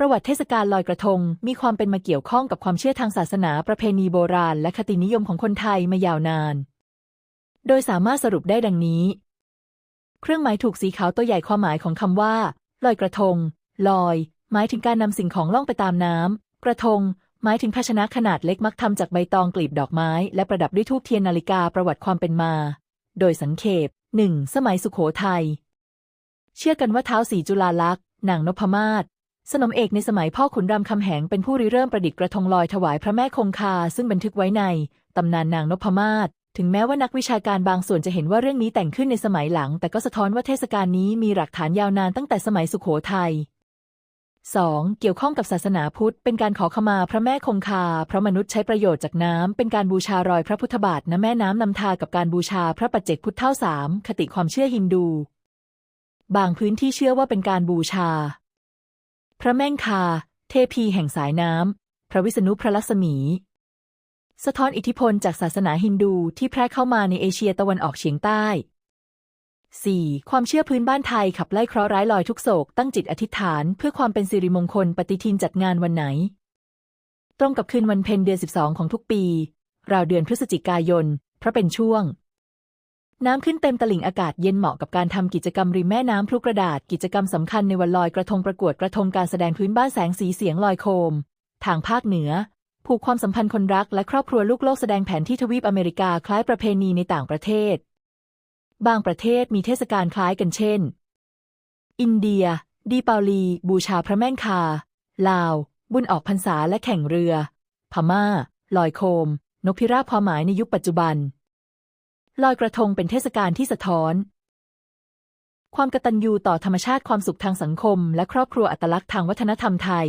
ประวัติเทศกาลลอยกระทง มีความเป็นมาเกี่ยวข้องกับความเชื่อทางศาสนาประเพณีโบราณ และคตินิยมของคนไทยมายาวนาน โดยสามารถสรุปได้ดังนี้ เครื่องหมายถูกสีขาวตัวใหญ่ความหมายของคำว่า ลอยกระทง ลอย หมายถึงการนำสิ่งของล่องไปตามน้ำกระทง หมายถึงภาชนะขนาดเล็กมักทำจากใบตองกลีบดอกไม้ และประดับด้วยธูปเทียนนาฬิกาประวัติความเป็นมา โดยสังเขป 1. สมัยสุขโขทัยเชื่อกันว่าเท้าสีจุฬาลักษณ์นางนพมาศ สนมเอกในสมัยพ่อขุนรามคำแหงเป็นผู้ริเริ่มประดิษฐ์กระทงลอยถวายพระแม่คงคา ซึ่งบันทึกไว้ในตำนานนางนพมาศถึงแม้ว่านักวิชาการบางส่วนจะเห็นว่าเรื่องนี้แต่งขึ้นในสมัยหลัง แต่ก็สะท้อนว่าเทศกาลนี้มีหลักฐานยาวนานตั้งแต่สมัยสุขโขทัย 2. เกี่ยวข้องกับศาสนาพุทธ เป็นการขอขมาพระแม่คงคา เพราะมนุษย์ใช้ประโยชน์จากน้ำ เป็นการบูชารอยพระพุทธบาทณแม่น้ำนำทากับการบูชาพระปัจเจกพุทธเท่าสามคติความเชื่อฮินดู บางพื้นที่เชื่อว่าเป็นการบูชา พระแม่งคา เทพีแห่งสายน้ำ พระวิษณุพระลักษมี สะท้อนอิทธิพลจากศาสนาฮินดูที่แพร่เข้ามาในเอเชียตะวันออกเฉียงใต้ 4. ความเชื่อพื้นบ้านไทยขับไล่เคราะห์ร้ายลอยทุกโศก ตั้งจิตอธิษฐานเพื่อความเป็นสิริมงคลปฏิทินจัดงานวันไหน ตรงกับคืนวันเพ็ญเดือน 12 ของทุกปี ราวเดือนพฤศจิกายน เพราะเป็นช่วง น้ำขึ้นเต็มตลิ่งอากาศเย็นเหมาะกับการทำกิจกรรมริมแม่น้ำพลุกระดาษ กิจกรรมสำคัญในวันลอยกระทงประกวดกระทงการแสดงพื้นบ้านแสงสีเสียงลอยโคม ทางภาคเหนือ ผูกความสัมพันธ์คนรักและครอบครัวลูกโลกแสดงแผนที่ทวีปอเมริกาคล้ายประเพณีในต่างประเทศ บางประเทศมีเทศกาลคล้ายกันเช่น อินเดีย ดีปาลี บูชาพระแม่คา ลาว บุญออกพรรษาและแข่งเรือ พม่า ลอยโคม นกพิราบความหมายในยุคปัจจุบัน ลอยกระทงเป็นเทศกาลที่สะท้อน ความกตัญญูต่อธรรมชาติความสุขทางสังคม และครอบครัวอัตลักษณ์ทางวัฒนธรรมไทย